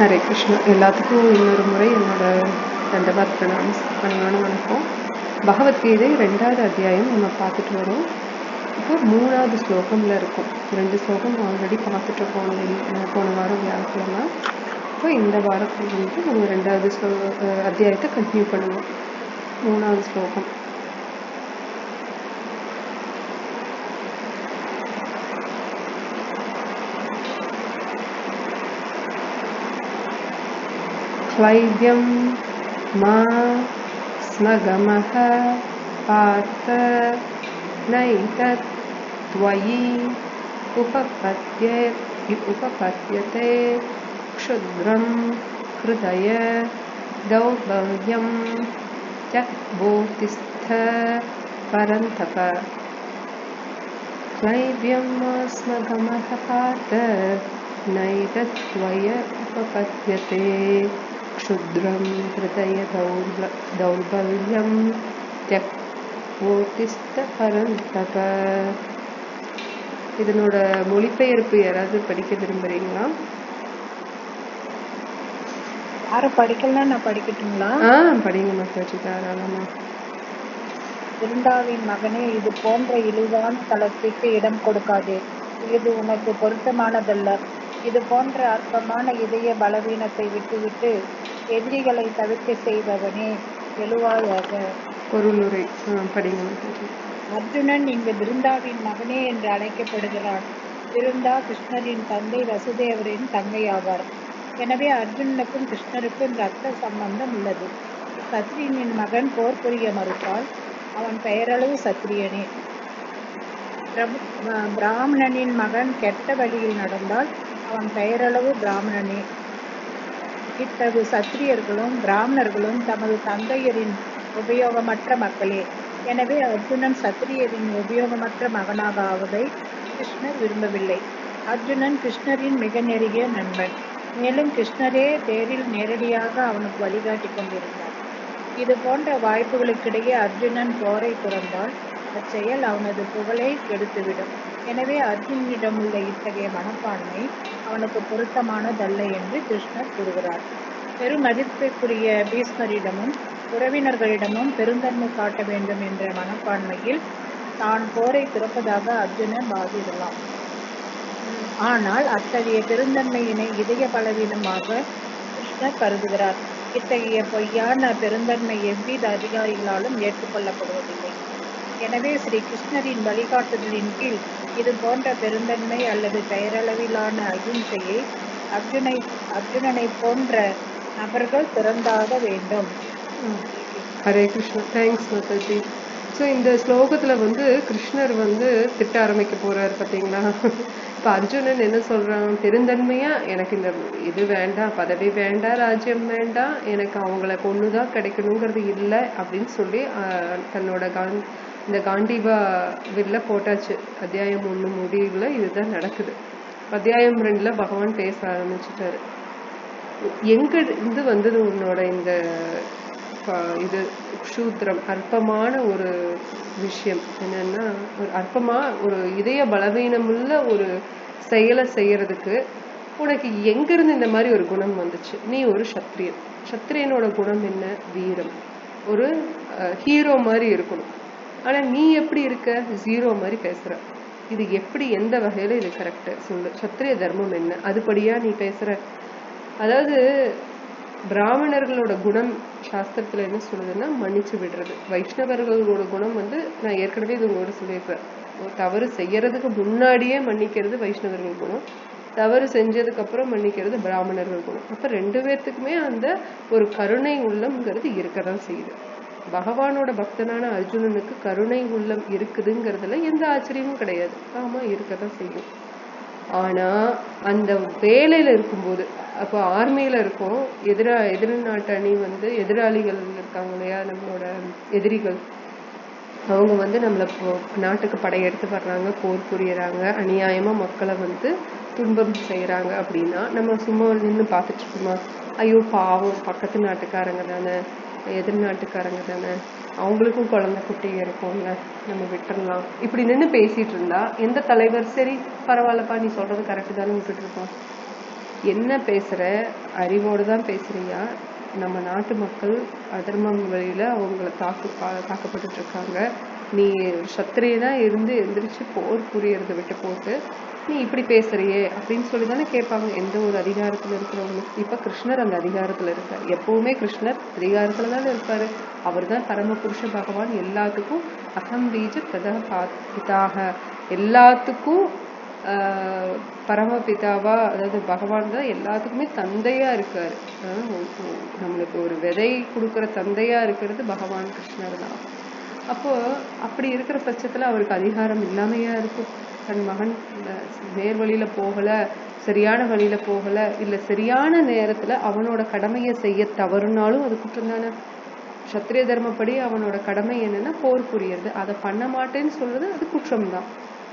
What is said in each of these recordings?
ஹரே கிருஷ்ணா. எல்லாத்துக்கும் இன்னொரு முறை என்னோட தண்டபாத் பிரணாம பணிவான வணக்கம். பகவத்கீதை ரெண்டாவது அத்தியாயம் நம்ம பார்த்துட்டு வரோம். இப்போ மூணாவது ஸ்லோகம்ல இருக்கும். ரெண்டு ஸ்லோகம் ஆல்ரெடி பார்த்துட்டு போன போன வாரம் வியாழக்கிழமை இப்போ இந்த வாரத்தில் வந்து நம்ம ரெண்டாவது ஸ்லோ அத்தியாயத்தை கண்டினியூ பண்ணுவோம். மூணாவது ஸ்லோகம். क्लैब्यं मा स्मगमः पार्थ नैतत् त्वयि उपपद्ये उपपद्यते क्षुद्रं हृदय दौर्बल्यं त्यक्बोतिस्थ परन्तप। क्लैब्यमास्मगमः पात नैतत्त्वय उपपद्यते क्षुद्रं हृदयदौर्ब दौर्बल्यं त्यक्वोतिस्तपरन्तप இதனோட மொழிபெயர்ப்பு யாராவது படிக்க விரும்புறீங்களா யாரும் படிக்கலன்னா நான் படிக்கட்டுங்களா ஆ படிங்க மாதாஜி தாராளமா இருந்தாவின் மகனே இது போன்ற இழிவான தளத்திற்கு இடம் கொடுக்காதே இது உனக்கு பொருத்தமானதல்ல இது போன்ற அற்பமான இதய பலவீனத்தை விட்டுவிட்டு எதிரிகளை தவிர்க்க செய்பவனே எழுவாயாக. பொருளுரை படிங்க அர்ஜுனன் இங்கு பிருந்தாவின் மகனே என்று அழைக்கப்படுகிறான். பிருந்தா கிருஷ்ணரின் தந்தை வசுதேவரின் தங்கை ஆவார் எனவே அர்ஜுனனுக்கும் கிருஷ்ணருக்கும் ரத்த சம்பந்தம் உள்ளது. சத்ரியனின் மகன் போர் புரிய மறுத்தால் அவன் பெயரளவு ப- பிராமணனின் மகன் கெட்ட வழியில் நடந்தால் அவன் பெயரளவு பிராமணனே. இத்தகு சத்திரியர்களும் பிராமணர்களும் தமது தந்தையரின் உபயோகமற்ற மக்களே. எனவே அர்ஜுனன் சத்திரியரின் உபயோகமற்ற மகனாக ஆவதை கிருஷ்ணர் விரும்பவில்லை. அர்ஜுனன் கிருஷ்ணரின் மிக நெருங்கிய நண்பன். மேலும் கிருஷ்ணரே தேரில் நேரடியாக அவனுக்கு வழிகாட்டி கொண்டிருந்தார். இது போன்ற வாய்ப்புகளுக்கிடையே அர்ஜுனன் போரை துறந்தால் அச்செயல் அவனது புகழை கெடுத்துவிடும். எனவே அர்ஜுனிடம் உள்ள இத்தகைய மனப்பான்மை அவனுக்கு பொருத்தமானதல்ல என்று கிருஷ்ணர் கூறுகிறார். பெரும் மதிப்பிற்குரிய பீஷ்மரிடமும் உறவினர்களிடமும் பெருந்தன்மை காட்ட வேண்டும் என்ற மனப்பான்மையில் தான் போரை துறப்பதாக அர்ஜுனன் வாதிடலாம். ஆனால் அத்தகைய பெருந்தன்மையினை இதய பலவீனமாக கிருஷ்ணர் கருதுகிறார். இத்தகைய பொய்யான பெருந்தன்மை எவ்வித அதிகாரிகளாலும் ஏற்றுக்கொள்ளப்படுவதில்லை. எனவே ஸ்ரீ கிருஷ்ணரின் வழிகாட்டுதலின் கீழ் இது போன்ற பெருந்தன்மை அல்லது பெயரளவிலான அகிம்சையை அர்ஜுனை அர்ஜுனனை போன்ற நபர்கள் திறந்தாக வேண்டும். ஹரே கிருஷ்ணா. தேங்க்ஸ் மாதாஜி ஸோ இந்த ஸ்லோகத்துல வந்து கிருஷ்ணர் வந்து திட்ட ஆரம்பிக்க போறாரு பார்த்தீங்களா இப்ப அர்ஜுனன் என்ன சொல்றான்? பெருந்தன்மையா? எனக்கு இந்த இது வேண்டாம் பதவி வேண்டாம் ராஜ்யம் வேண்டாம் எனக்கு அவங்கள பொண்ணுதான் கிடைக்கணுங்கிறது இல்லை அப்படின்னு சொல்லி தன்னோட காந்த் இந்த காண்டிபா வில்ல போட்டாச்சு. அத்தியாயம் ஒண்ணு முடிவுல இதுதான் நடக்குது. அத்தியாயம் ரெண்டுல பகவான் பேச ஆரம்பிச்சுட்டாரு. எங்க இருந்து வந்தது உன்னோட இந்த இது? க்ஷூத்ரம் அற்பமான ஒரு விஷயம். என்னன்னா ஒரு அற்பமா ஒரு இதய பலவீனமுள்ள ஒரு செயலை செய்யறதுக்கு உனக்கு எங்கிருந்து இந்த மாதிரி ஒரு குணம் வந்துச்சு? நீ ஒரு சத்திரியன். சத்திரியனோட குணம் என்ன? வீரம். ஒரு ஹீரோ மாதிரி இருக்கணும். ஆனா நீ எப்படி இருக்க? ஜீரோ மாதிரி பேசுற. இது எப்படி எந்த வகையில இது கரெக்ட் சொல்லு. சத்திரிய தர்மம் என்ன? அதுபடியா நீ பேசுற. அதாவது பிராமணர்களோட குணம் சாஸ்திரத்துல என்ன சொல்லுதுன்னா மன்னிச்சு விடுறது. வைஷ்ணவர்களோட குணம் வந்து நான் ஏற்கனவே இது உங்களோட சொல்லியிருப்பேன். தவறு செய்யறதுக்கு முன்னாடியே மன்னிக்கிறது வைஷ்ணவர்கள் குணம். தவறு செஞ்சதுக்கு அப்புறம் மன்னிக்கிறது பிராமணர்கள் குணம். அப்ப ரெண்டு பேர்த்துக்குமே அந்த ஒரு கருணை உள்ளம்ங்கிறது இருக்கதான் செய்யுது. பகவானோட பக்தனான அர்ஜுனனுக்கு கருணை உள்ளம் இருக்குதுங்கிறதுல எந்த ஆச்சரியமும் கிடையாது. ஆமா இருக்கதான் செய்யும். ஆனா அந்த வேலையில இருக்கும்போது அப்போ ஆர்மியில் இருக்கோம். எதிரா எதிர் நாட்டு அணி வந்து எதிராளிகள் இருக்காங்க இல்லையா? நம்மளோட எதிரிகள். அவங்க வந்து நம்மளை நாட்டுக்கு படையெடுத்து வர்றாங்க போர் புரியறாங்க அநியாயமாக மக்களை வந்து துன்பம் செய்கிறாங்க அப்படின்னா நம்ம சும்மா நின்று பார்த்துட்டு இருக்கோமா? ஐயோ பாவம் பக்கத்து நாட்டுக்காரங்க தானே எதிர் நாட்டுக்காரங்க தானே அவங்களுக்கும் குழந்தை குட்டி இருக்கும்ல நம்ம விட்டுறலாம். இப்படி நின்று பேசிட்டு இருந்தா எந்த தலைவர் சரி பரவாயில்லப்பா நீ சொல்றது கரெக்டு தானே விட்டுட்டு இருக்கோம். என்ன பேசுகிற அறிவோடு தான் பேசுகிறியா நம்ம நாட்டு மக்கள் அதர்மம் வழியில் அவங்கள தாக்கு பா- தாக்கப்பட்டுட்டு இருக்காங்க நீ சத்திரியனாக இருந்து எந்திரிச்சு போர் புரியறதை விட்டு போட்டு நீ இப்படி பேசுறியே? அப்படின்னு சொல்லி தானே கேட்பாங்க. எந்த ஒரு அதிகாரத்தில் இருக்கிறவங்களுக்கு இப்போ கிருஷ்ணர் அந்த அதிகாரத்தில் இருக்கார். எப்பவுமே கிருஷ்ணர் அதிகாரத்தில் தானே இருப்பாரு. அவர்தான் பரமபுருஷ பகவான். எல்லாத்துக்கும் அகம் பீஜ பிரதக பிதாக எல்லாத்துக்கும் பரமபிதாவா அதாவது பகவான் தான் எல்லாத்துக்குமே தந்தையா இருக்காரு. நம்மளுக்கு ஒரு விதை கொடுக்கற தந்தையா இருக்கிறது பகவான் கிருஷ்ணர் தான். அப்போ அப்படி இருக்கிற பட்சத்துல அவருக்கு அதிகாரம் இல்லாமையா இருக்கும். தன் மகன் நேர்வழியில போகல சரியான வழியில போகல இல்ல சரியான நேரத்துல அவனோட கடமையை செய்ய தவறுனாலும் அது குற்றம் தானே? சத்திரிய தர்மப்படி அவனோட கடமை என்னன்னா போர் புரியறது. அதை பண்ண மாட்டேன்னு சொல்றது அது குற்றம் தான்.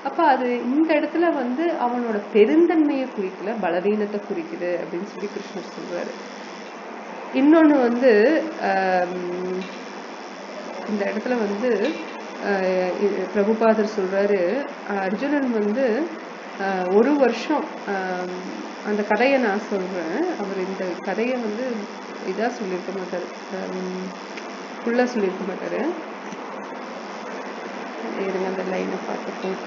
அப்போ அது இந்த இடத்துல வந்து அவனோட பெருந்தன்மையை குறிக்கல பலவீனத்தை குறிக்குது அப்படின்னு சொல்லி கிருஷ்ணர் சொல்றாரு. இன்னொன்று வந்து இந்த இடத்துல வந்து பிரபுபாதர் சொல்றாரு அர்ஜுனன் வந்து ஒரு வருஷம் அந்த கதையை நான் சொல்றேன். அவர் இந்த கதையை வந்து இதாக சொல்லியிருக்க மாட்டார். ஃபுல்லா சொல்லியிருக்க மாட்டாரு. இருங்க அந்த லைனை பார்த்துப்போம்.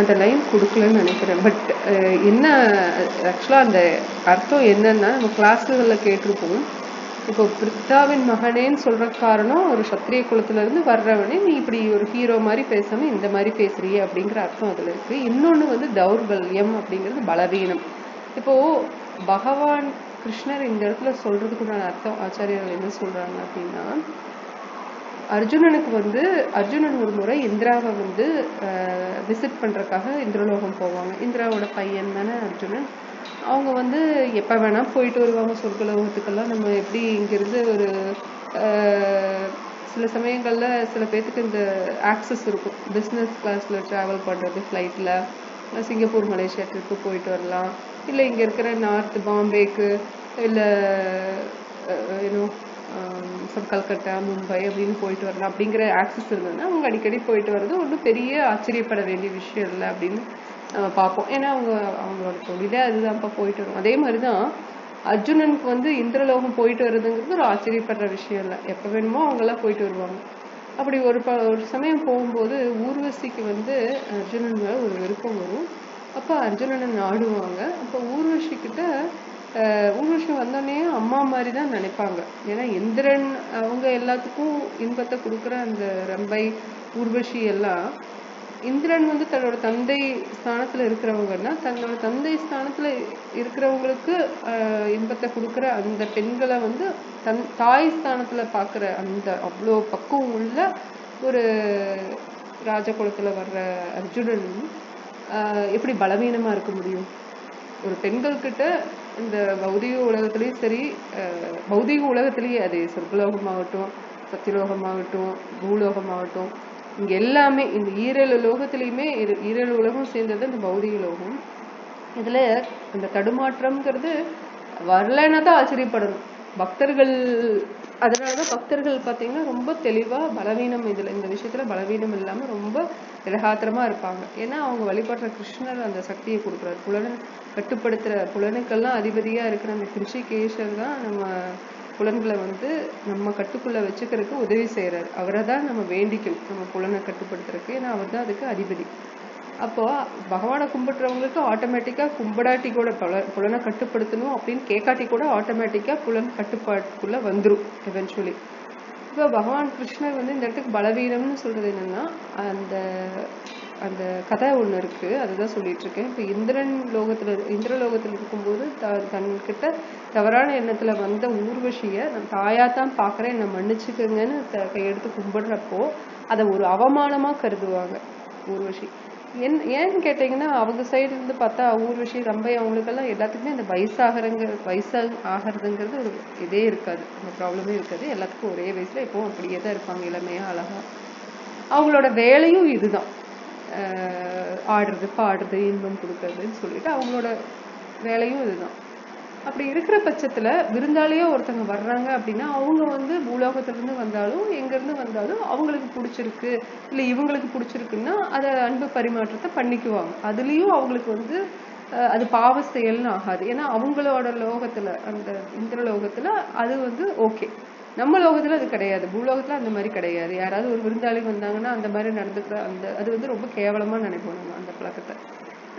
அந்த லைன் கொடுக்கலன்னு நினைக்கிறேன். பட் என்ன ஆக்சுவலாக அந்த அர்த்தம் என்னன்னா நம்ம கிளாஸ்கள்ல கேட்டிருப்போம். இப்போ பிரித்தாவின் மகனேன்னு சொல்கிற காரணம் ஒரு சத்திரிய குலத்துலேருந்து வர்றவனே நீ இப்படி ஒரு ஹீரோ மாதிரி பேசாமல் இந்த மாதிரி பேசுறியே அப்படிங்கிற அர்த்தம் அதில் இருக்குது இன்னொன்று வந்து தௌர்பல்யம் அப்படிங்கிறது பலவீனம். இப்போ பகவான் கிருஷ்ணர் இந்த இடத்துல சொல்றதுக்குண்டான அர்த்தம் ஆச்சாரியர்கள் என்ன சொல்றாங்க அப்படின்னா அர்ஜுனனுக்கு வந்து அர்ஜுனன் ஒரு முறை இந்திராவை வந்து விசிட் பண்ணுறக்காக இந்திரலோகம் போவாங்க. இந்திராவோட பையன் தானே அர்ஜுனன். அவங்க வந்து எப்போ வேணால் போயிட்டு வருவாங்க சொர்க்கலோகத்துக்கெல்லாம் நம்ம எப்படி இங்கேருந்து ஒரு சில சமயங்களில் சில பேர்த்துக்கு இந்த ஆக்சஸ் இருக்கும். பிஸ்னஸ் கிளாஸில் ட்ராவல் பண்ணுறது ஃப்ளைட்டில் சிங்கப்பூர் மலேசியா ட்ரிப்பு போயிட்டு வரலாம். இல்லை இங்கே இருக்கிற நார்த் பாம்பேக்கு இல்லை இன்னும் ஃப்ரம் கல்கட்டா மும்பை அப்படின்னு போயிட்டு வரலாம் அப்படிங்கிற ஆக்சஸ் இருந்ததுன்னா அவங்க அடிக்கடி போயிட்டு வர்றது ஒன்றும் பெரிய ஆச்சரியப்பட வேண்டிய விஷயம் இல்லை அப்படின்னு நம்ம பார்ப்போம். ஏன்னா அவங்க அவங்களோட தொழிலே அதுதான்ப்பா போயிட்டு வரும். அதே மாதிரி தான் அர்ஜுனனுக்கு வந்து இந்திரலோகம் போயிட்டு வர்றதுங்கிறது ஒரு ஆச்சரியப்படுற விஷயம் இல்லை. எப்போ வேணுமோ அவங்கெல்லாம் போயிட்டு வருவாங்க. அப்படி ஒரு ப ஒரு சமயம் போகும்போது ஊர்வசிக்கு வந்து அர்ஜுனன் மேலே ஒரு விருப்பம் வரும். அப்போ அர்ஜுனனை நாடுவாங்க. அப்போ ஊர்வசி ஊர்வஷம் ஊர்வசி வந்தோடனே அம்மா மாதிரி தான் நினைப்பாங்க. ஏன்னா இந்திரன் அவங்க எல்லாத்துக்கும் இன்பத்தை கொடுக்குற அந்த ரம்பை ஊர்வசி எல்லாம் இந்திரன் வந்து தன்னோட தந்தை ஸ்தானத்துல இருக்கிறவங்கன்னா தன்னோட தந்தை ஸ்தானத்துல இருக்கிறவங்களுக்கு இன்பத்தை கொடுக்குற அந்த பெண்களை வந்து தன் தாய் ஸ்தானத்துல பாக்குற அந்த அவ்வளோ பக்குவம் உள்ள ஒரு ராஜகுலத்துல வர்ற அர்ஜுனன் எப்படி பலவீனமா இருக்க முடியும்? ஒரு பெண்கள் கிட்ட இந்த பௌதிக உலகத்துலேயும் சரி பௌதிக உலகத்திலேயே அது சொர்க்கலோகமாகட்டும் சத்தியலோகமாகட்டும் பூலோகமாகட்டும் இங்கே எல்லாமே இந்த ஈரல் லோகத்துலேயுமே இரு- ஈரேழு உலகம் சேர்ந்தது இந்த பௌதிக லோகம். இதில் அந்த தடுமாற்றம்ங்கிறது வரலன்னா தான் ஆச்சரியப்படணும். பக்தர்கள் அதனாலதான் பக்தர்கள் பார்த்தீங்கன்னா ரொம்ப தெளிவாக பலவீனம் இதில் இந்த விஷயத்தில் பலவீனம் இல்லாமல் ரொம்ப திடகாத்திரமா இருப்பாங்க. ஏன்னா அவங்க வழிபடுற கிருஷ்ணர் அந்த சக்தியை கொடுக்குறாரு. புலன் கட்டுப்படுத்துகிற புலனுக்கெல்லாம் அதிபதியாக இருக்கிற அந்த கிருஷிகேஷர் தான் நம்ம புலன்களை வந்து நம்ம கட்டுக்குள்ள வச்சுக்கிறதுக்கு உதவி செய்கிறார் அவரை தான் நம்ம வேண்டிக்கணும் நம்ம புலனை கட்டுப்படுத்துறதுக்கு. ஏன்னா அவர் தான் அதுக்கு அதிபதி. அப்போ பகவானை கும்பிடுறவங்களுக்கு ஆட்டோமேட்டிக்காக கும்பிடாட்டி கூட புல புலனை கட்டுப்படுத்தணும் அப்படின்னு கேட்காட்டி கூட ஆட்டோமேட்டிக்காக புலன் கட்டுப்பாட்டுக்குள்ள வந்துடும் எவென்ச்சுவலி இப்போ பகவான் கிருஷ்ணர் வந்து இந்த இடத்துக்கு பலவீனம்னு சொல்றது என்னன்னா அந்த அந்த கதை ஒன்று இருக்கு அதுதான் சொல்லிட்டு இருக்கேன். இப்போ இந்திரன் லோகத்துல இந்திரலோகத்துல இருக்கும்போது த- தன்கிட்ட தவறான எண்ணத்தில் வந்த ஊர்வசிய நான் தாயாக தான் பார்க்குறேன் என்னை மன்னிச்சுக்கங்கன்னு கையெடுத்து கும்பிடுறப்போ அதை ஒரு அவமானமாக கருதுவாங்க ஊர்வசி. என் ஏன்னு கேட்டீங்கன்னா அவங்க சைடு இருந்து பார்த்தா விஷயம் ரம்பை அவங்களுக்கெல்லாம் எல்லாத்துக்குமே இந்த வயசாகிறங்க வயசா ஆகிறதுங்கிறது ஒரு இதே இருக்காது. அந்த ப்ராப்ளமே இருக்காது. எல்லாத்துக்கும் ஒரே வயசில் எப்போவும் அப்படியே தான் இருப்பாங்க இளமையாக அழகாக அவங்களோட வேலையும் இதுதான். ஆடுறது பாடுறது இன்பம் கொடுக்கறதுன்னு சொல்லிட்டு அவங்களோட வேலையும் இதுதான். அப்படி இருக்கிற பட்சத்தில் விருந்தாளியே ஒருத்தவங்க வர்றாங்க அப்படின்னா அவங்க வந்து பூலோகத்துலேருந்து வந்தாலும் எங்கேருந்து வந்தாலும் அவங்களுக்கு பிடிச்சிருக்கு. இல்லை இவங்களுக்கு பிடிச்சிருக்குன்னா அதை அன்பு பரிமாற்றத்தை பண்ணிக்குவாங்க. அதுலேயும் அவங்களுக்கு வந்து அது பாவ செயல்னு ஆகாது. ஏன்னா அவங்களோட லோகத்தில் அந்த இந்திர லோகத்தில் அது வந்து ஓகே. நம்ம லோகத்தில் அது கிடையாது. பூலோகத்தில் அந்த மாதிரி கிடையாது. யாராவது ஒரு விருந்தாளி வந்தாங்கன்னா அந்த மாதிரி நடந்துக்கிற அந்த அது வந்து ரொம்ப கேவலமாக நினைப்போம் நம்ம அந்த பழக்கத்தை.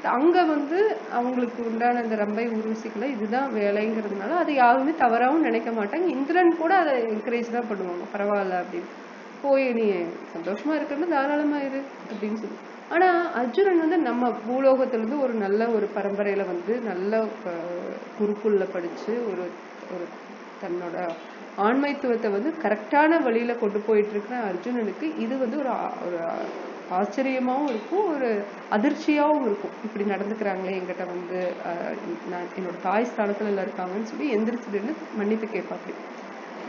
அங்க வந்து அவங்களுக்கு உண்டான அந்த ரம்பை உருவசிக்கலை இதுதான் வேலைங்கிறதுனால அது யாருமே தவறாகவும் நினைக்க மாட்டாங்க. இந்திரன் கூட அதை என்கரேஜ் தான் பண்ணுவாங்க. பரவாயில்ல அப்படின்னு. போய் நீ சந்தோஷமா இருக்கிறது தாராளமா இரு அப்படின்னு சொல்லி. ஆனா அர்ஜுனன் வந்து நம்ம பூலோகத்திலேருந்து ஒரு நல்ல ஒரு பரம்பரையில வந்து நல்ல குறுக்குள்ள குருக்குள்ள படிச்சு ஒரு ஒரு தன்னோட ஆண்மைத்துவத்தை வந்து கரெக்டான வழியில கொண்டு போயிட்டு இருக்கிற அர்ஜுனனுக்கு இது வந்து ஒரு ஒரு ஆச்சரியமாகவும் இருக்கும் ஒரு அதிர்ச்சியாகவும் இருக்கும். இப்படி நடந்துக்கிறாங்களே என்கிட்ட வந்து நான் என்னோட தாய் ஸ்தானத்தில் எல்லாம் இருக்காங்கன்னு சொல்லி எந்திரிச்சுட்டு மன்னிப்பு கேட்பாப்படி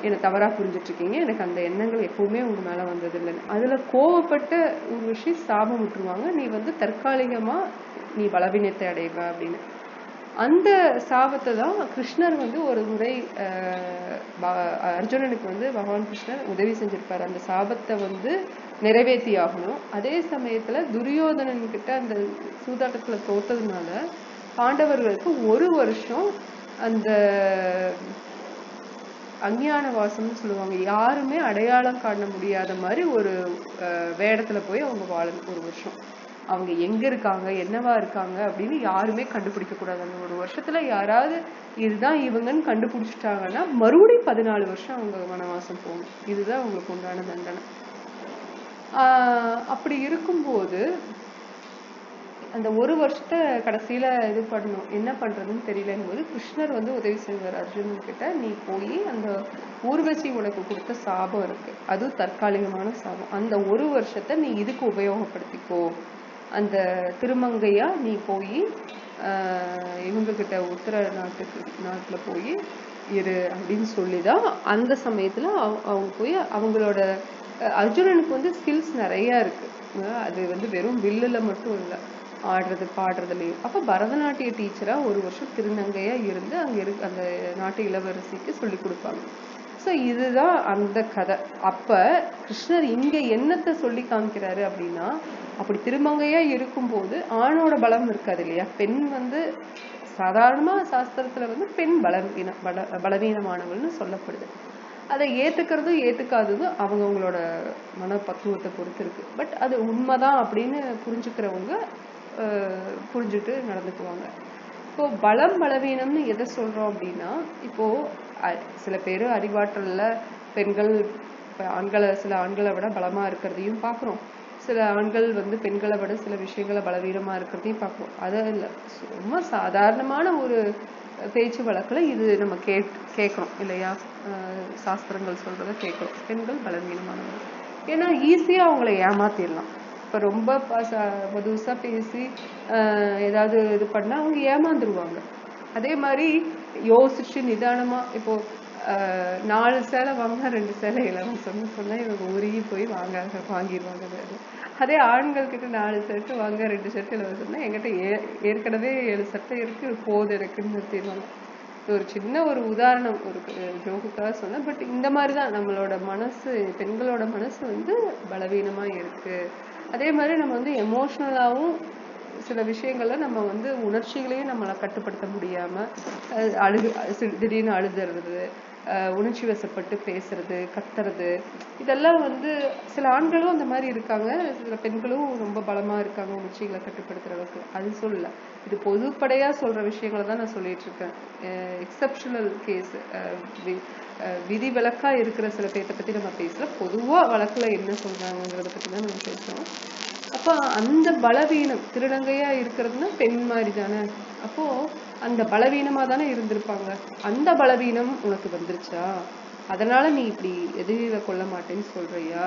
என்னை தவறாக புரிஞ்சிட்ருக்கீங்க. எனக்கு அந்த எண்ணங்கள் எப்போவுமே உங்கள் மேலே வந்தது இல்லைன்னு அதுல கோவப்பட்ட ஒரு விஷயம் சாபம் விட்டுருவாங்க. நீ வந்து தற்காலிகமாக நீ பலவீனத்தை அடைவ அப்படின்னு. அந்த சாபத்தை தான் கிருஷ்ணர் வந்து ஒரு முறை ஆஹ், ப- அர்ஜுனனுக்கு வந்து பகவான் கிருஷ்ணர் உதவி செஞ்சிருப்பார். அந்த சாபத்தை வந்து நிறைவேற்றி ஆகணும் அதே சமயத்துல துரியோதனன் கிட்ட அந்த சூதாட்டத்துல தோத்ததுனால பாண்டவர்களுக்கு ஒரு வருஷம் அந்த அஞ்ஞான வாசம்னு சொல்லுவாங்க யாருமே அடையாளம் காண முடியாத மாதிரி ஒரு வேடத்துல போய் அவங்க வாழணும் ஒரு வருஷம். அவங்க எங்க இருக்காங்க என்னவா இருக்காங்க அப்படின்னு யாருமே கண்டுபிடிக்க கூடாது. அந்த ஒரு வருஷத்துல யாராவது இதுதான் இவங்கன்னு கண்டுபிடிச்சிட்டாங்கன்னா மறுபடியும் பதினாலு வருஷம் அவங்க வனவாசம் போகணும். இதுதான் அவங்களுக்கு உண்டான தண்டனை. ஆஹ் அப்படி இருக்கும்போது அந்த ஒரு வருஷத்தை கடைசியில இது பண்ணணும். என்ன பண்றதுன்னு தெரியலன்னு போது கிருஷ்ணர் வந்து உதவி செய்வார் அர்ஜுன் கிட்ட நீ போய் அந்த ஊர்வசி உனக்கு கொடுத்த சாபம் இருக்கு. அதுவும் தற்காலிகமான சாபம். அந்த ஒரு வருஷத்தை நீ இதுக்கு உபயோகப்படுத்திக்கோ. அந்த திருமங்கையா நீ போய் இவங்க கிட்ட உத்தர நாட்டுக்கு நாட்டில் போய் இரு அப்படின்னு சொல்லிதான் அந்த சமயத்துல அவங்க போய் அவங்களோட அர்ஜுனனுக்கு வந்து ஸ்கில்ஸ் நிறைய இருக்கு. அது வந்து வெறும் வில்லுல மட்டும் இல்லை ஆடுறது பாடுறதுலையும். அப்ப பரதநாட்டிய டீச்சரா ஒரு வருஷம் திருநங்கையா இருந்து அங்க இரு அந்த நாட்டு இளவரசிக்கு சொல்லி கொடுப்பாங்க. ஸோ இதுதான் அந்த கதை. அப்போ கிருஷ்ணர் இங்கே என்னத்தை சொல்லி காமிக்கிறாரு அப்படின்னா அப்படி திருமங்கையாக இருக்கும்போது ஆணோட பலம் இருக்காது இல்லையா? பெண் வந்து சாதாரணமாக சாஸ்திரத்தில் வந்து பெண் பலவீன பல பலவீனமானவள்னு சொல்லப்படுது. அதை ஏற்றுக்கிறதும் ஏற்றுக்காததும் அவங்கவுங்களோட மனப்பக்குவத்தை பொறுத்து இருக்கு. பட் அது உண்மைதான் அப்படின்னு புரிஞ்சுக்கிறவங்க புரிஞ்சுட்டு நடந்துக்குவாங்க. இப்போ பலம் பலவீனம்னு எதை சொல்கிறோம் அப்படின்னா இப்போது சில பேர் அறிவாற்றலில் பெண்கள் ஆண்களை சில ஆண்களை விட பலமாக இருக்கிறதையும் பார்க்குறோம் சில ஆண்கள் வந்து பெண்களை விட சில விஷயங்களை பலவீனமாக இருக்கிறதையும் பார்க்கிறோம் அது இல்லை ரொம்ப சாதாரணமான ஒரு பேச்சு வழக்கில் இது நம்ம கேட் கேட்குறோம் இல்லையா? சாஸ்திரங்கள் சொல்கிறத கேட்குறோம் பெண்கள் பலவீனமானவங்க ஏன்னா ஈஸியாக அவங்கள ஏமாத்திடலாம். இப்போ ரொம்ப பச- பேசி ஏதாவது இது பண்ணால் அவங்க ஏமாந்துருவாங்க. அதே மாதிரி யோசிச்சு நிதானமா இப்போ நாலு சேலை வாங்கினா ரெண்டு சேலை இலவசம்னு சொன்னா இவங்க உருகி போய் வாங்க வாங்கிடுவாங்க அது. அதே ஆண்கள் கிட்ட நாலு ஷர்ட் வாங்க ரெண்டு ஷர்ட் இலவசம்னா என்கிட்ட ஏ- ஏற்கனவே ஏழு சட்டை இருக்கு போது இருக்குன்னு நிறுத்திடுவாங்க. இது ஒரு சின்ன ஒரு உதாரணம் ஒரு ஜோக்குக்காக சொன்னேன் பட் இந்த மாதிரி தான் நம்மளோட மனசு பெண்களோட மனசு வந்து பலவீனமாக இருக்குது அதே மாதிரி நம்ம வந்து எமோஷ்னலாகவும் சில விஷயங்கள்ல நம்ம வந்து உணர்ச்சிகளையும் நம்மளை கட்டுப்படுத்த முடியாமல் அழுகு திடீர்னு அழுதுறது உணர்ச்சி வசப்பட்டு பேசுறது கத்துறது இதெல்லாம் வந்து சில ஆண்களும் அந்த மாதிரி இருக்காங்க. சில பெண்களும் ரொம்ப பலமா இருக்காங்க உணர்ச்சிகளை கட்டுப்படுத்துற அளவுக்கு. அது சொல்லல. இது பொதுப்படையா சொல்ற விஷயங்களை தான் நான் சொல்லிட்டு இருக்கேன். எக்ஸப்ஷனல் கேஸ் விதி விலக்கா இருக்கிற சில பேர்த்த பத்தி நம்ம பேசல பொதுவா வழக்குல என்ன சொல்றாங்கங்கிறத பத்தி தான் நம்ம பேசுறோம். அப்ப அந்த பலவீனம் திருநங்கையா இருக்கிறதுனா பெண் மாதிரி தானே அப்போ அந்த பலவீனமா தானே இருந்திருப்பாங்க. அந்த பலவீனம் உனக்கு வந்துருச்சா? அதனால நீ இப்படி எதிரிகளை கொள்ள மாட்டேன்னு சொல்றியா?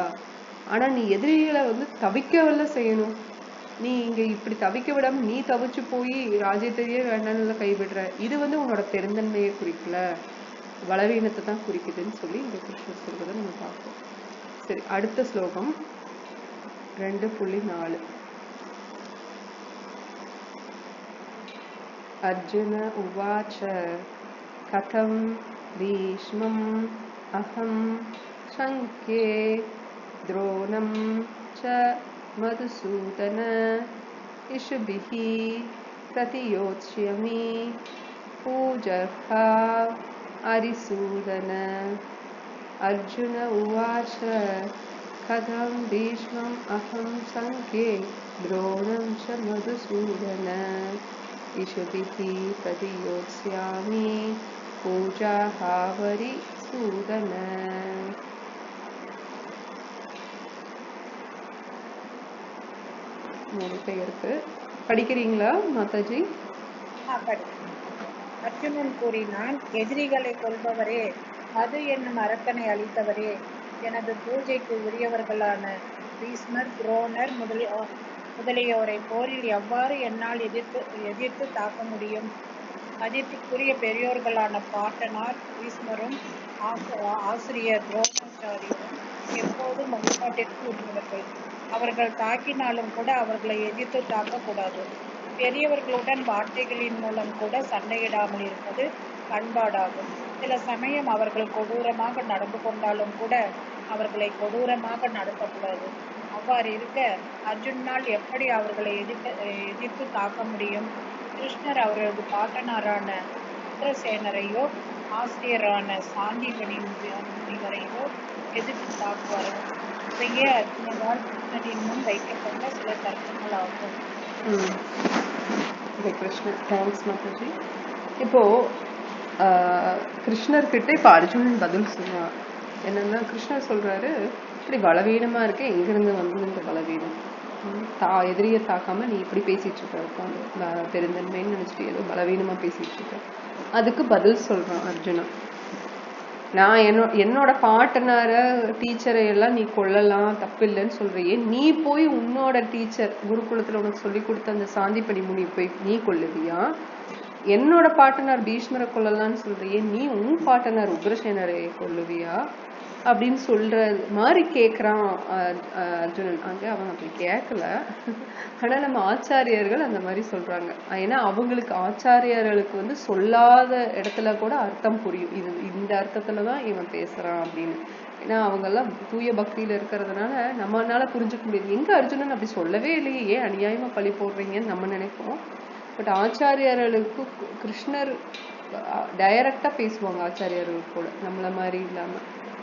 ஆனா நீ எதிரிகளை வந்து தவிக்கவல்ல செய்யணும். நீ இங்க இப்படி தவிக்க விடாம நீ தவிச்சு போய் ராஜ்யத்தையே வேண்டாம்னு கைவிடுற. இது வந்து உன்னோட பெருந்தன்மையை குறிக்கல. பலவீனத்தை தான் குறிக்குதுன்னு சொல்லி இந்த கிருஷ்ணர் சொல்றதை நம்ம பார்ப்போம். சரி அடுத்த ஸ்லோகம். ரெண்டு புள்ளி நாலு अर्जुन उवाच कथं भीष्मम् अहं शङ्के द्रोणं च मधुसूदन इषुभिः प्रतियोत्स्यमि पूजहा अरिसूदन अर्जुन उवाच कथं भीष्मम् अहं सङ्ख्ये द्रोणं च मधुसूदन इषुभिः प्रतियोत्स्यामि पूजाहावरिसूदन மூணு பெயருக்கு படிக்கிறீங்களா மாதாஜி ஆ, படி. அர்ஜுனன் கூறினான் எதிரிகளை கொல்பவரே மது என்னும் அரக்கனை அளித்தவரே எனது பூஜைக்கு உரியவர்களான பீஷ்மர் துரோணர் முதலிய முதலியோரை போரில் எவ்வாறு என்னால் எதிர்த்து எதிர்த்து தாக்க முடியும்? மதிப்புக்குரிய பெரியோர்களான பாட்டனார் பீஷ்மரும் ஆசிரியர் துரோணாச்சாரியரும் எப்போதும் வழிபாட்டிற்கு உரியவர்கள். அவர்கள் தாக்கினாலும் கூட அவர்களை எதிர்த்து தாக்கக்கூடாது. பெரியவர்களுடன் வார்த்தைகளின் மூலம் கூட சண்டையிடாமல் இருப்பது பண்பாடாகும். சில சமயம் அவர்கள் கொடூரமாக நடந்து கொண்டாலும் கூட அவர்களை கொடூரமாக நடத்தக்கூடாது. அவ்வாறு இருக்க அர்ஜுனால் எப்படி அவர்களை எதிர்க்க எதிர்த்து தாக்க முடியும்? கிருஷ்ணர் அவரது பாட்டனாரான உக்ரசேனரையோ ஆசிரியரான சாந்திபனி முனிவரையோ எதிர்த்து தாக்குவார்கள் இவையே அர்ஜுனனால் கிருஷ்ணரின் முன் வைக்கப்பட்ட சில தர்க்கங்கள் ஆகும். கிருஷ்ணர். தேங்க்ஸ் மாதாஜி இப்போ கிருஷ்ணர்கிட்ட இப்போ அர்ஜுனன் பதில் சொன்னார் என்னன்னா கிருஷ்ணர் சொல்றாரு இப்படி பலவீனமா இருக்க எங்கிருந்து வந்தது இந்த பலவீனம்? தா எதிரியை தாக்காம நீ இப்படி பேசிட்டு இருக்க உட்காந்து பெருந்தன்மைன்னு நினைச்சிட்டு ஏதோ பலவீனமா பேசிட்டு இருக்க. அதுக்கு பதில் சொல்றான் அர்ஜுனன் நான் என்னோ என்னோட பாட்டனார டீச்சரை எல்லாம் நீ கொல்லலாம் தப்பில்லைன்னு சொல்றியே நீ போய் உன்னோட டீச்சர் குருகுலத்துல உனக்கு சொல்லி கொடுத்த அந்த சாந்தி பணிமுனி போய் நீ கொல்லுவியா? என்னோட பாட்டனார் பீஷ்மரை கொல்லலாம்னு சொல்றியே நீ உன் பாட்டனார் உக்ரசேனரை கொள்ளுவியா அப்படின்னு சொல்ற மாதிரி கேட்குறான் அர்ஜுனன். அங்கே அவன் அப்படி கேட்கல ஆனால் நம்ம ஆச்சாரியர்கள் அந்த மாதிரி சொல்றாங்க. ஏன்னா அவங்களுக்கு ஆச்சாரியர்களுக்கு வந்து சொல்லாத இடத்துல கூட அர்த்தம் புரியும். இது இந்த அர்த்தத்துலதான் இவன் பேசுறான் அப்படின்னு. ஏன்னா அவங்க எல்லாம் தூய பக்தியில இருக்கிறதுனால நம்மனால புரிஞ்சுக்க முடியாது. எங்க அர்ஜுனன் அப்படி சொல்லவே இல்லையே. ஏன் அநியாயமா பழி போடுறீங்கன்னு நம்ம நினைப்போம். பட் ஆச்சாரியர்களுக்கு கிருஷ்ணர் டைரக்டா பேசுவாங்க ஆச்சாரியர்கள் கூட. நம்மள மாதிரி இல்லாம.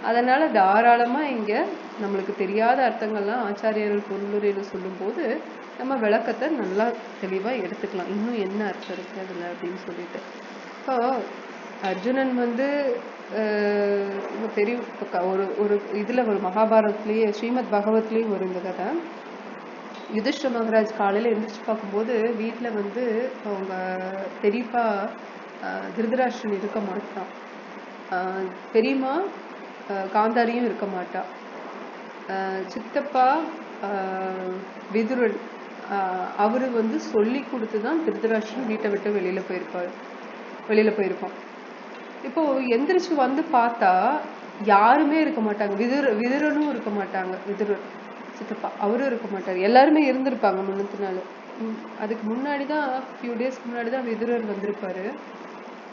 அதனால தாராளமா இங்க நம்மளுக்கு தெரியாத அர்த்தங்கள்லாம் ஆச்சாரியர்கள் பொருளுரையில சொல்லும்போது நம்ம விளக்கத்தை நல்லா தெளிவா எடுத்துக்கலாம். இன்னும் என்ன அர்த்தம் இருக்கு அதுல அப்படின்னு சொல்லிட்டு. இப்போ அர்ஜுனன் வந்து ஆஹ் பெரிய க- ஒரு ஒரு இதுல ஒரு மகாபாரதத்திலேயே ஸ்ரீமத் பகவத்லயும் ஒரு இந்த கதை. யுதிஷ்ட மகராஜ் காலையில எந்திரிச்சு பார்க்கும்போது வீட்டில் வந்து அவங்க பெரியப்பா திருதராஷ்டன் இருக்க மாட்டான். ஆஹ் பெரியம்மா காந்தாரியும் இருக்க மாட்டா. சித்தப்பா விதுரன் அவரு வந்து சொல்லி கொடுத்து தான் திருதராஷ்டிரன் வீட்டை விட்டு வெளியில போயிருப்பாரு. வெளியில போயிருப்பான். இப்போ எந்திரிச்சு வந்து பார்த்தா யாருமே இருக்க மாட்டாங்க. விதுர விதுரனும் இருக்க மாட்டாங்க. விதுரன் சித்தப்பா அவரும் இருக்க மாட்டாரு. எல்லாருமே இருந்திருப்பாங்க முன்னத்து நாள். அதுக்கு முன்னாடி தான் ஃபியூ டேஸ்க்கு முன்னாடி தான் விதுரர் வந்திருப்பாரு.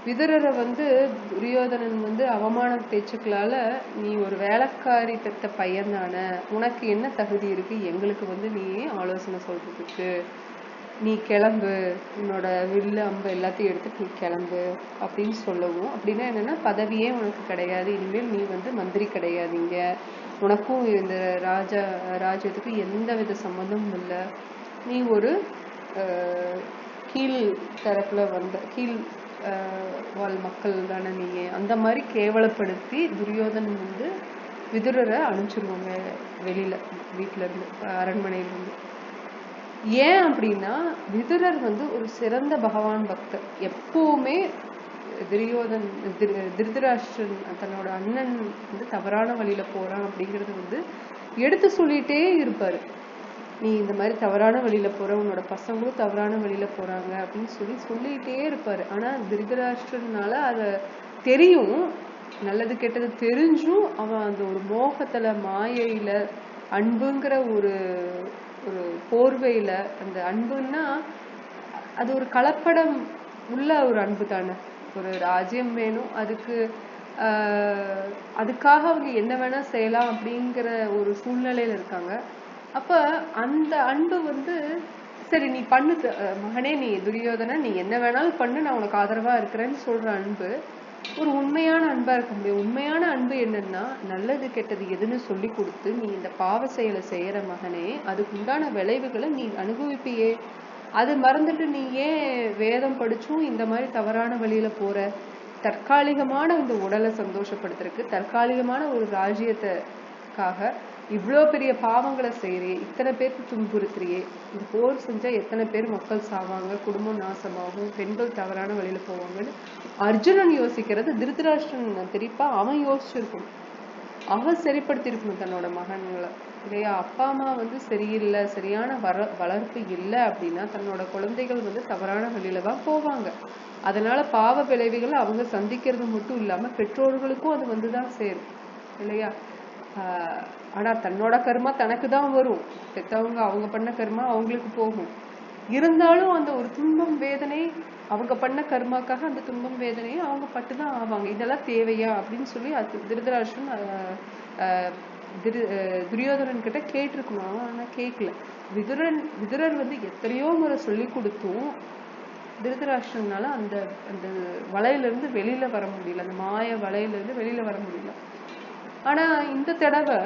விதுரரை வந்து துரியோதனன் வந்து அவமான பேச்சுக்களால நீ ஒரு வேலைக்காரி பெத்த பையன் தானே உனக்கு என்ன தகுதி இருக்கு? எங்களுக்கு வந்து நீ ஆலோசனை சொல்றதுக்கு. நீ கிளம்பு. உன்னோட வில்லு அம்பு எல்லாத்தையும் எடுத்துட்டு நீ கிளம்பு அப்படின்னு சொல்லவும். அப்படின்னா என்னன்னா பதவியே உனக்கு கிடையாது. இனிமேல் நீ வந்து மந்திரி கிடையாதீங்க. உனக்கும் இந்த ராஜா ராஜ்யத்துக்கும் எந்த வித சம்மந்தமும் இல்லை. நீ ஒரு கீழ் தரப்புல வந்த கீழ் வாழ் மக்கள் தானே நீங்க. அந்த மாதிரி கேவலப்படுத்தி துரியோதன் வந்து விதுரரை அனுப்பிச்சிருவாங்க வெளியில வீட்டுல இருந்து அரண்மனையில இருந்து. ஏன் அப்படின்னா விதுரர் வந்து ஒரு சிறந்த பகவான் பக்தர். எப்பவுமே துரியோதன் திருதராஷ்டிரன் தன்னோட அண்ணன் வந்து தவறான வழியில போறான் அப்படிங்கறது வந்து எடுத்து சொல்லிட்டே இருப்பாரு. நீ இந்த மாதிரி தவறான வழியில் போகிற உன்னோட பசங்களும் தவறான வழியில் போகிறாங்க அப்படின்னு சொல்லி சொல்லிகிட்டே இருப்பார். ஆனால் திருதராஷ்டிரனால அதை தெரியும். நல்லது கெட்டது தெரிஞ்சும் அவன் அந்த ஒரு மோகத்தில் மாயையில் அன்புங்கிற ஒரு ஒரு போர்வையில் அந்த அன்புன்னா அது ஒரு கலப்படம் உள்ள ஒரு அன்பு தானே. ஒரு ராஜ்யம் வேணும். அதுக்கு அதுக்காக அவங்க என்ன வேணால் செய்யலாம் அப்படிங்கிற ஒரு சூழ்நிலையில் இருக்காங்க. அப்ப அந்த அன்பு வந்து சரி நீ பண்ணு மகனே நீ துரியோதன நீ என்ன வேணாலும் பண்ணு நான் உனக்கு ஆதரவா இருக்கிறேன்னு சொல்ற அன்பு ஒரு உண்மையான அன்பா இருக்க முடியும். உண்மையான அன்பு என்னன்னா நல்லது கெட்டது எதுன்னு சொல்லி கொடுத்து நீ இந்த பாவ செயலை செய்யற மகனே அதுக்கு உண்டான விளைவுகளை நீ அனுபவிப்பியே. அது மறந்துட்டு நீ ஏன் வேதம் படிச்சும் இந்த மாதிரி தவறான வழியில போற? தற்காலிகமான இந்த உடலை சந்தோஷப்படுத்துறதுக்கு தற்காலிகமான ஒரு ராஜ்யத்தைக்காக இவ்வளோ பெரிய பாவங்களை செய்கிறியே இத்தனை பேருக்கு துன்புறுத்துறியே இந்த போர் செஞ்சால் எத்தனை பேர் மக்கள் சாவாங்க குடும்பம் நாசமாகும் பெண்கள் தவறான வழியில் போவாங்கன்னு அர்ஜுனன் யோசிக்கிறது திருதராஷ்டிரன் தெரிப்பா அவன் யோசிச்சிருக்கணும் அவன் சரிப்படுத்தியிருக்கணும் தன்னோட மகன்களை. இல்லையா? அப்பா அம்மா வந்து சரியில்லை சரியான வர வளர்ப்பு இல்லை அப்படின்னா தன்னோட குழந்தைகள் வந்து தவறான வழியில தான் போவாங்க. அதனால பாவ விளைவுகள் அவங்க சந்திக்கிறது மட்டும் இல்லாம பெற்றோர்களுக்கும் அது வந்து தான் சேரும். இல்லையா? ஆனால் ஆனா தன்னோட கர்மா தனக்கு தான் வரும். பெத்தவங்க அவங்க பண்ண கர்மா அவங்களுக்கு போகும். இருந்தாலும் அந்த ஒரு துன்பம் வேதனை அவங்க பண்ண கர்மாக்காக அந்த துன்பம் வேதனையை அவங்க பட்டுதான் ஆவாங்க. இதெல்லாம் தேவையா? அப்படின்னு சொல்லி அது திருதராஷ்டிரன் திரு ஆஹ் துரியோதனன் கிட்ட கேட்டிருக்கணும் அவன் ஆனா கேட்கல. விதுரன் விதுரர் வந்து எத்தனையோ முறை சொல்லி கொடுத்தும் திருதராஷ்டிரனால அந்த அந்த வலையிலிருந்து வெளியில வர முடியல. அந்த மாய வலையிலிருந்து வெளியில வர முடியல. ஆனா இந்த தடவை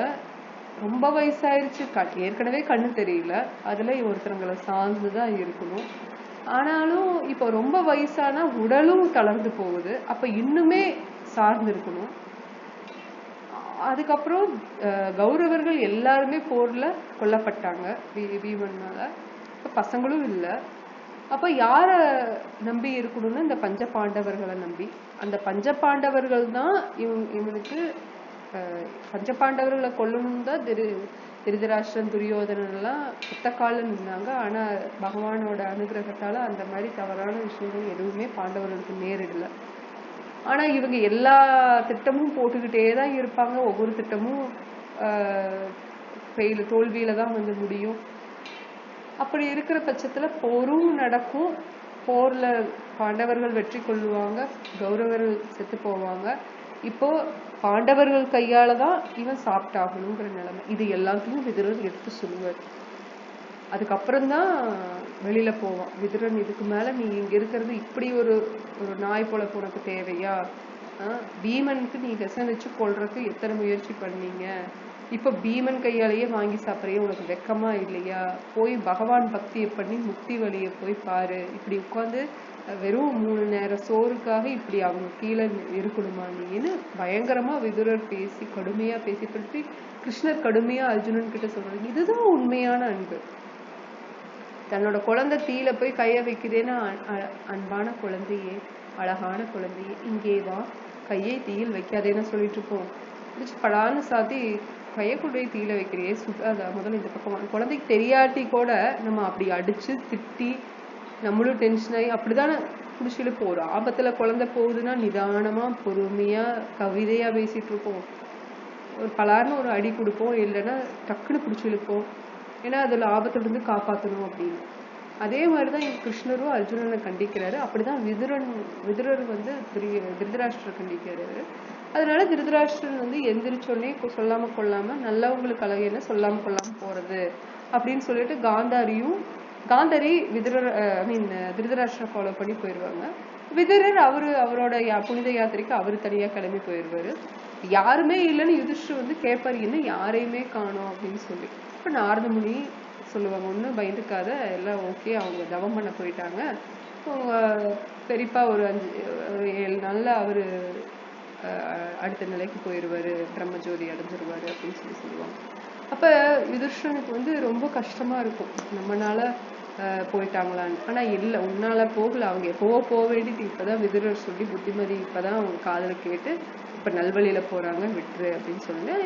ரொம்ப வயசாயிருச்சு. க- ஏற்கனவே கண்ணு தெரியல. அதுல ஒருத்தருங்களை சார்ந்துதான் இருக்கணும். ஆனாலும் இப்போ ரொம்ப வயசானா உடலும் தளர்ந்து போகுது. அப்ப இன்னுமே சார்ந்து இருக்கணும் அதுக்கப்புறம் கௌரவர்கள் எல்லாருமே போர்ல கொல்லப்பட்டாங்க. பீமன்னால இப்ப பசங்களும் இல்லை. அப்ப யார நம்பி இருக்கணும்னு இந்த பஞ்ச பாண்டவர்களை நம்பி? அந்த பஞ்ச பாண்டவர்கள் தான் இவன் இவனுக்கு பஞ்சபாண்டவர்களை பஞ்ச பாண்டவர்களை கொல்லணும் தான் திரு திருதராஷ்டிரன் துரியோதனன் எல்லாம் ஒத்த இருந்தாங்க. ஆனா பகவானோட அனுகிரகத்தால அந்த மாதிரி தவறான விஷயங்கள் எதுவுமே பாண்டவர்களுக்கு நேரிடல. ஆனா இவங்க எல்லா திட்டமும் போட்டுக்கிட்டே தான் இருப்பாங்க. ஒவ்வொரு திட்டமும் ஃபெயில் தோல்வியில தான் வந்து முடியும். அப்படி இருக்கிற பட்சத்துல போரும் நடக்கும். போர்ல பாண்டவர்கள் வெற்றி கொள்ளுவாங்க. கௌரவர்கள் செத்து போவாங்க. இப்போ பாண்டவர்கள் கையால தான் இவன் சாப்பிட்டாகணுங்கிற நிலைமை. இது எல்லாத்தையும் விதுரர் எடுத்து சொல்லுவார். அதுக்கப்புறம் தான் வெளியில போவான். விதுரன் இதுக்கு மேல நீ இங்க இருக்கிறது இப்படி ஒரு ஒரு நாய் போல உனக்கு தேவையா? பீமனுக்கு நீ விஷம் வச்சு எத்தனை முயற்சி பண்ணீங்க? இப்ப பீமன் கையாலேயே வாங்கி சாப்பிடுறிய உனக்கு வெக்கமா இல்லையா? போய் பகவான் பக்தியை பண்ணி முக்தி வழியை போய் பாரு. இப்படி உட்காந்து வெறும் மூணு நேரம் சோறுக்காக இப்படி அவங்க கீழே இருக்கணுமா நீன்னு பயங்கரமா விதுரர் பேசி கடுமையா பேசி பற்றி கிருஷ்ணர் கடுமையா அர்ஜுனன் கிட்ட சொல்றாங்க இதுதான் உண்மையான அன்பு. தன்னோட குழந்தை தீயில போய் கைய வைக்குதேன்னா அன்பான குழந்தையே அழகான குழந்தையே இங்கே வா கையை தீயில் வைக்காதேன்னு சொல்லிட்டு இருப்போம் படான்னு சாத்தி கையை கொண்டு தீயில வைக்கிறியே சுடாதா முதல்ல இந்த பக்கம் குழந்தைக்கு தெரியாட்டி கூட நம்ம அப்படி அடிச்சு திட்டி நம்மளும் டென்ஷன் ஆகி அப்படிதான் பிடிச்சி இழுப்போம் ஒரு ஆபத்துல குழந்தை போகுதுன்னா நிதானமா பொறுமையா கவிதையா பேசிட்டு இருப்போம். ஒரு பலார்னு ஒரு அடி கொடுப்போம். இல்லைன்னா டக்குன்னு பிடிச்சி இழுப்போம். ஏன்னா அதில் ஆபத்துல இருந்து அப்படின்னு. அதே மாதிரிதான் தான் கிருஷ்ணரும் அர்ஜுனனை கண்டிக்கிறாரு. அப்படிதான் விதுரன் விதுரர் வந்து திருதராஷ்டர் கண்டிக்கிறாரு. அதனால திருதராஷ்டிரன் வந்து எந்திரிச்சோடனே கொ- சொல்லாம கொள்ளாம நல்லவங்களுக்கு அழகு சொல்லாம கொள்ளாம போறது அப்படின்னு சொல்லிட்டு காந்தாரியும் காந்தரி விதுரர் ஐ மீன் திருதராஷ்டிரம் ஃபாலோ பண்ணி போயிடுவாங்க விதுரர் அவரு அவரோட யா- புனித யாத்திரைக்கு அவர் தனியாக கிளம்பி போயிடுவாரு யாருமே இல்லைன்னு யுதிஷ்டர் வந்து கேட்பார் இன்னும் யாரையுமே காணோம் அப்படின்னு சொல்லி. இப்போ நாரத முனி சொல்லுவாங்க ஒன்றும் பயந்துக்காத எல்லாம் ஓகே அவங்க தவம் பண்ண போயிட்டாங்க. அவங்க பெரியப்பா ஒரு அஞ்சு ஒரு ஏழு நாளில் அவர் அடுத்த நிலைக்கு போயிடுவார் பிரம்மஜோதி அடைஞ்சிருவாரு அப்படின்னு சொல்லி சொல்லுவாங்க. அப்போ யுதிஷ்டனுக்கு வந்து ரொம்ப கஷ்டமாக இருக்கும். நம்மளால போயிட்டாங்களான்னு. ஆனால் இல்லை உன்னால் போகல. அவங்க எப்போ போக வேண்டியது இப்பதான் விதுரர் சொல்லி புத்திமதி இப்பதான் அவங்க காதில் கேட்டு இப்போ நல்வழியில் போகிறாங்க விட்டுரு அப்படின்னு சொல்லி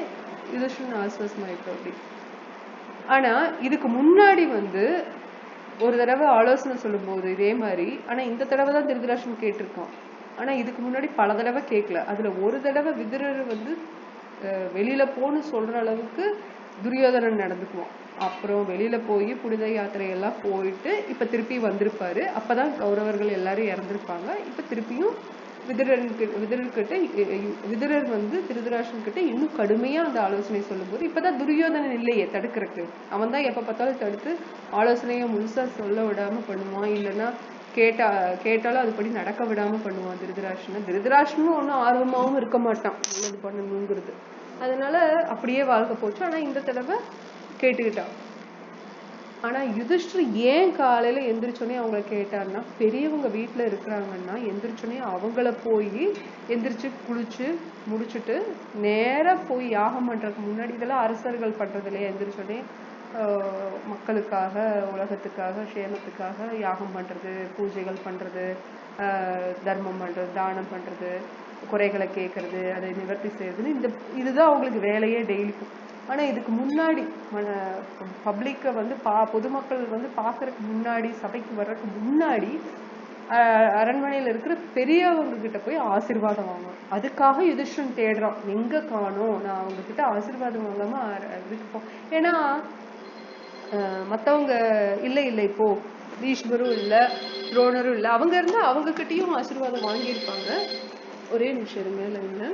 யுதிஷ்டன் ஆசுவாசமாயிட்டோம் அப்படி. ஆனால் இதுக்கு முன்னாடி வந்து ஒரு தடவை ஆலோசனை சொல்லும்போது இதே மாதிரி ஆனால் இந்த தடவை தான் திருதராஷன் கேட்டிருக்கான். ஆனால் இதுக்கு முன்னாடி பல தடவை கேட்கல. அதில் ஒரு தடவை விதுரர் வந்து வெளியில் போன்னு சொல்கிற அளவுக்கு துரியோதனன் நடந்துக்குவான். அப்புறம் வெளியில போய் புனித யாத்திரை எல்லாம் போயிட்டு இப்ப திருப்பி வந்திருப்பாரு. அப்பதான் கௌரவர்கள் எல்லாரும் இறந்திருப்பாங்க. இப்ப திருப்பியும் விதுரன் விதுரர்கிட்ட இ- வந்து திருதராஷ்டிரன் கிட்ட இன்னும் கடுமையா அந்த ஆலோசனை சொல்லும்போது இப்பதான் துரியோதனன் இல்லையே தடுக்கிறதுக்கு அவன் தான் எப்ப பார்த்தாலும் தடுத்து ஆலோசனையை முழுசா சொல்ல விடாம பண்ணுவான். இல்லைன்னா கேட்டா கேட்டாலும் அதுபடி நடக்க விடாம பண்ணுவான் திருதராஷ்டிரன். திருதராஷனும் ஒன்றும் ஆர்வமாகவும் இருக்க மாட்டான். நல்லது பண்ணணுங்கிறது. அதனால அப்படியே வாழ்க்கை போச்சு. ஆனா இந்த தடவை கேட்டுக்கிட்டான். ஆனால் யுதிஷ்டர் ஏன் காலையில் எந்திரிச்சோடனே அவங்கள கேட்டாருன்னா பெரியவங்க வீட்டில் இருக்கிறாங்கன்னா எந்திரிச்சோடனே அவங்கள போய் எந்திரிச்சு குளிச்சு முடிச்சுட்டு நேராக போய் யாகம் பண்ணுறதுக்கு முன்னாடி இதெல்லாம் அரசர்கள் பண்ணுறது இல்லையா? எந்திரிச்சோடனே மக்களுக்காக உலகத்துக்காக சேமத்துக்காக யாகம் பண்ணுறது பூஜைகள் பண்ணுறது தர்மம் பண்ணுறது தானம் பண்ணுறது குறைகளை கேட்கறது அதை நிவர்த்தி செய்யறதுன்னு இந்த இதுதான் அவங்களுக்கு வேலையே டெய்லிக்கும். ஆனால் இதுக்கு முன்னாடி பப்ளிக்கை வந்து பா பொதுமக்கள் வந்து பார்க்கறதுக்கு முன்னாடி சபைக்கு வர்றதுக்கு முன்னாடி அரண்மனையில் இருக்கிற பெரியவங்க கிட்ட போய் ஆசீர்வாதம் வாங்கணும். அதுக்காக யுதிஷ்டன் தேடுறான். எங்க காணோம்? நான் அவங்க கிட்ட ஆசீர்வாதம் வாங்காம இருப்போம் ஏன்னா மற்றவங்க இல்லை இல்லை இப்போ பீஷ்மரும் இல்லை துரோணரும் இல்லை. அவங்க இருந்தால் அவங்க கிட்டேயும் ஆசிர்வாதம் வாங்கியிருப்பாங்க. ஒரே நிமிஷம் இருங்க லைன்ல